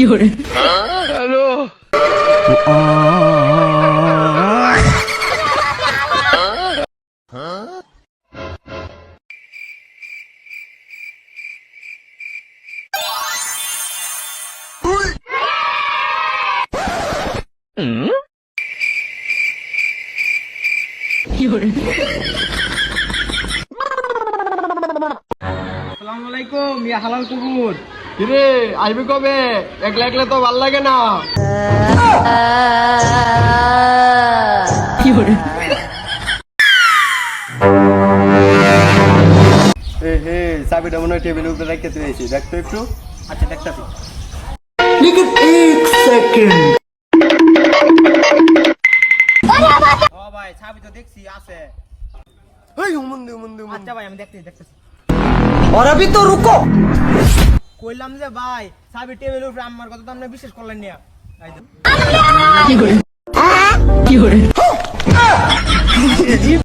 有人， 有人， আসসালামু আলাইকুম ইয়া হালাল কুকুর কিরে আইবি কবে একলা একলা তো ভাল লাগে না有人， এ হে চাবিটা মনে হয় টেবিলের উপরে রেখে দিয়েছি দেখতো একটু আচ্ছা দেখতাছি ও ভাই ছাবি তো দেখছি আছে ওই হুমন্দু হুমন্দু আচ্ছা ভাই আমি দেখতেছি দেখতেছি और अभी तो रुको কইলাম যে ভাই সাবি টেবিল উপরে আম্মার কথা তো আমরা বিশ্বাস করলেন না। কি করে? কি করে? হ্যাঁ?